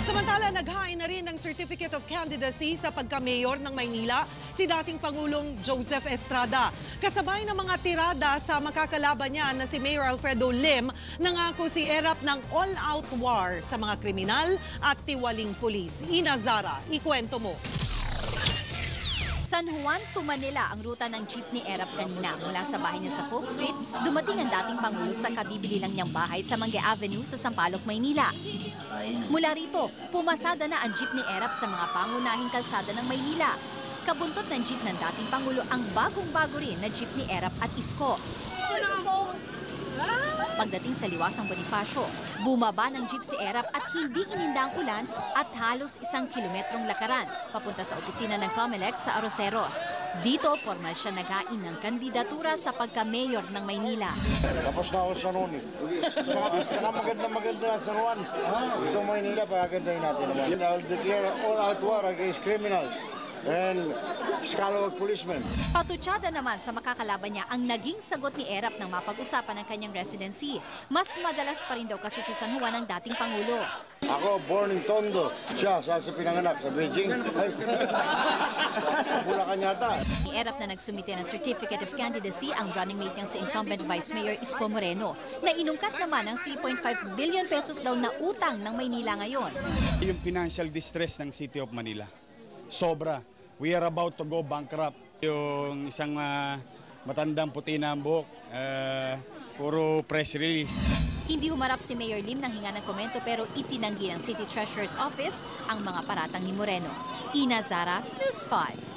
Samantala, naghain na rin ng Certificate of Candidacy sa pagka-mayor ng Maynila si dating Pangulong Joseph Estrada. Kasabay ng mga tirada sa makakalaban niya na si Mayor Alfredo Lim, nangako si Erap ng all-out war sa mga kriminal at tiwaling pulis. Ina Zara, ikwento mo. San Juan to Manila ang ruta ng jeep ni Erap kanina. Mula sa bahay niya sa Polk Street, dumating ang dating Pangulo sa kabibili lang niyang bahay sa Mangge Avenue sa Sampaloc, Maynila. Mula rito, pumasada na ang jeep ni Erap sa mga pangunahing kalsada ng Maynila. Kabuntot ng jeep ng dating Pangulo ang bagong-bago rin na jeep ni Erap at Isko. Pagdating sa liwasang Bonifacio, bumaba ng jeep si Erap at hindi ininda ang ulan at halos isang kilometrong lakaran papunta sa opisina ng COMELEC sa Aroseros. Dito, formal siya naghain ng kandidatura sa pagka-mayor ng Maynila. Tapos na ako sa noon eh. Saka maganda maganda na San Juan. Ito Maynila, pagagandahin natin naman. I will declare all out war against criminals and scalawag policemen. Patutsada naman sa makakalaban niya ang naging sagot ni Erap nang mapag-usapan ng kanyang residency. Mas madalas pa rin daw kasi sa San Juan ang dating Pangulo. Ako, born in Tondo. Siya, sa sa pinanganak sa Beijing. Sa Bulacan yata. Ni Erap na nagsumite ng Certificate of Candidacy ang running mate niyang si incumbent Vice Mayor Isko Moreno na inungkat naman ang 3.5 billion pesos daw na utang ng Maynila ngayon. Yung financial distress ng City of Manila. Sobra. We are about to go bankrupt. Yung isang ah, matandang puti na ang buhok, ah, puro press release. Hindi humarap si Mayor Lim ng hinga ng komento pero itinanggi ng City Treasurer's Office ang mga paratang ni Moreno. Ina Zara, News 5.